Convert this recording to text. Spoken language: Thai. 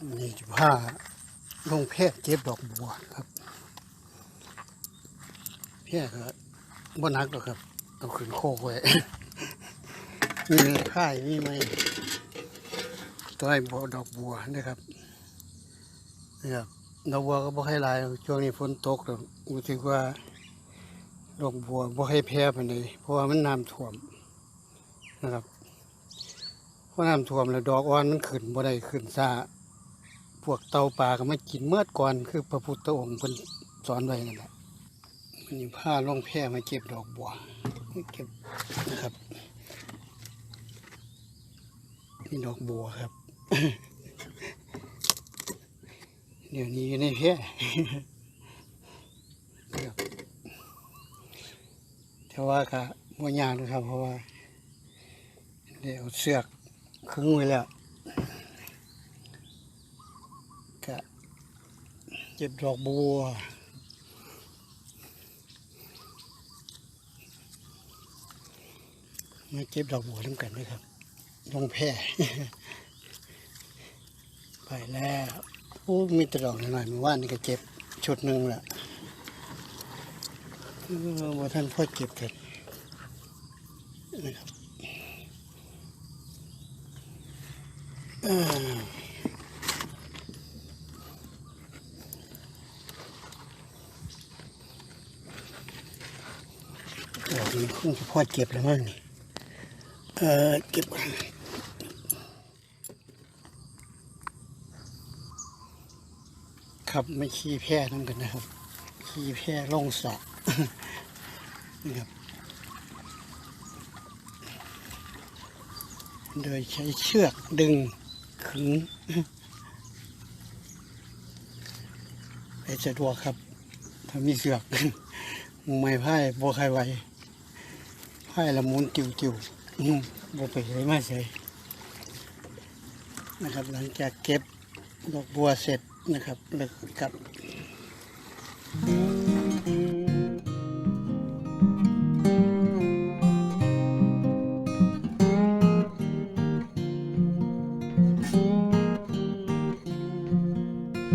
ผ้าลงแพทย์เจ็บดอกบัวครับแพทย์ก็บ่นักหรอกครับเอาขึ้นโคกไว้มีไม้ผ้ามีไหมตัวไอ้บัวดอกบัวนะครับนะครับดอกบัวก็บ่ให้ลายช่วงนี้ฝนตกหรอกรู้สึกว่าดอกบัวบ่ให้แพ้ปานใดเพราะว่ามันน้ำท่วมนะครับเพราะน้ำท่วมแล้วดอกอ่อนมันขึ้นบ่ได้ขึ้นซ่า พวกเต่าป่าก็มากินเมื่อก่อนคือพระพุทธองค์เพิ่นสอนไว้นั่นแหละมันนี่ผ้าล่องแพร่มาเก็บดอกบัวเก็บนะครับนี่ดอกบัวครับ เดี๋ยวนี้อยู่ในแพร่ครับแต่ว่าก็บ่ยากนะครับ เพราะว่าเดี๋ยวเสือกขึงไว้แล้ว ก็เก็บดอกบัว มาเก็บดอกบัวน้ำกันนะครับลงแพร่ไปแล้วโอ้มีแตดอกหน่อยๆเมื่อวานนี่ก็เจ็บชุดหนึ่งแหละว่าท่านพ่อเก็บกันนะครับอ่อดอกนี้ คงจะพ่อเก็บแล้วมั้งนี่ เออเก็บก่อนครับไม่ขี้แพ้นั่นกันนะครับ ขี้แพ้ลงสระนะครับ โดยใช้เชือกดึงขึงไปสะดวกครับ ถ้ามีเสือกไม่พ่ายบ่ใครไหว ให้ละมุนจิ๋วจิ๋วบ่ไปเลยไม่ใส่นะครับ หลังจากเก็บดอกบัวเสร็จนะครับแล้วกลับอืม